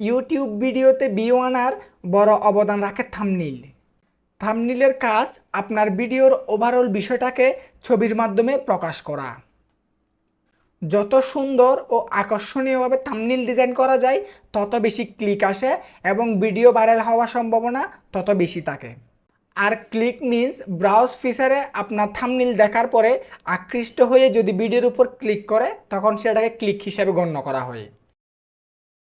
YouTube ভিডিওতে view আনার বড় অবদান রাখে থামনিল থামনিলের কাজ আপনার ভিডিওর ওভারঅল বিষয়টাকে ছবির মাধ্যমে প্রকাশ করা। যত সুন্দর ও আকর্ষণীয়ভাবে থামনিল ডিজাইন করা যায়, তত বেশি ক্লিক আসে এবং ভিডিও ভাইরাল হওয়ার সম্ভাবনা তত বেশি থাকে। আর ক্লিক মিন্স ব্রাউজ ফিচারে আপনার থামনিল দেখার পরে আকৃষ্ট হয়ে যদি ভিডিওর উপর ক্লিক করে, তখন সেটাকে ক্লিক হিসাবে গণ্য করা হয়।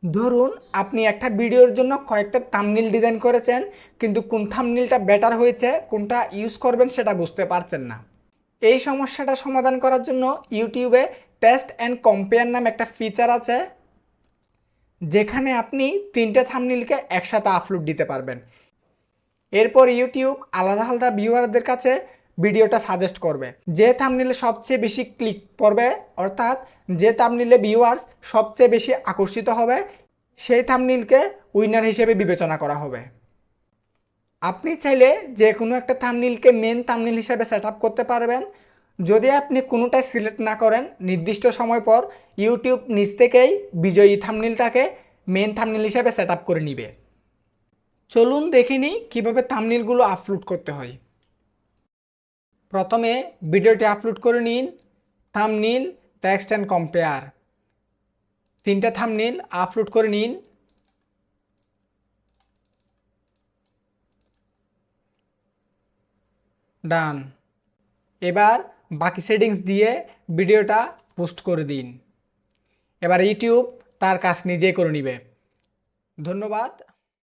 ধরুন আপনি একটা ভিডিওর জন্য কয়েকটা থামনিল ডিজাইন করেছেন, কিন্তু কোন থামনিলটা বেটার হয়েছে, কোনটা ইউজ করবেন সেটা বুঝতে পারছেন না। এই সমস্যাটা সমাধান করার জন্য ইউটিউবে টেস্ট অ্যান্ড কম্পেয়ার নাম একটা ফিচার আছে, যেখানে আপনি তিনটে থামনিলকে একসাথে আপলোড দিতে পারবেন। এরপর ইউটিউব আলাদা আলাদা ভিউয়ারদের কাছে ভিডিওটা সাজেস্ট করবে। যে থামনিলে সবচেয়ে বেশি ক্লিক পড়বে অর্থাৎ যে থামনিলে ভিউয়ার্স সবচেয়ে বেশি আকর্ষিত হবে, সেই থামনিলকে উইনার হিসেবে বিবেচনা করা হবে। আপনি চাইলে যে কোনো একটা থামনিলকে মেন থামনিল হিসেবে সেট করতে পারবেন। যদি আপনি কোনোটাই সিলেক্ট না করেন, নির্দিষ্ট সময় পর ইউটিউব নিজ থেকেই বিজয়ী থামনিলটাকে মেন থামনিল হিসেবে সেট করে নিবে। চলুন দেখিনি কীভাবে থামনিলগুলো আপলোড করতে হয়। প্রথমে ভিডিওটি আপলোড করে নিন থামনিল টেক্সট অ্যান্ড কম্পেয়ার তিনটা থামনিল আপলোড করে নিন। ডান এবার বাকি সেটিংস দিয়ে ভিডিওটা পোস্ট করে দিন। এবার ইউটিউব তার কাজ নিজেই করে নিবে। ধন্যবাদ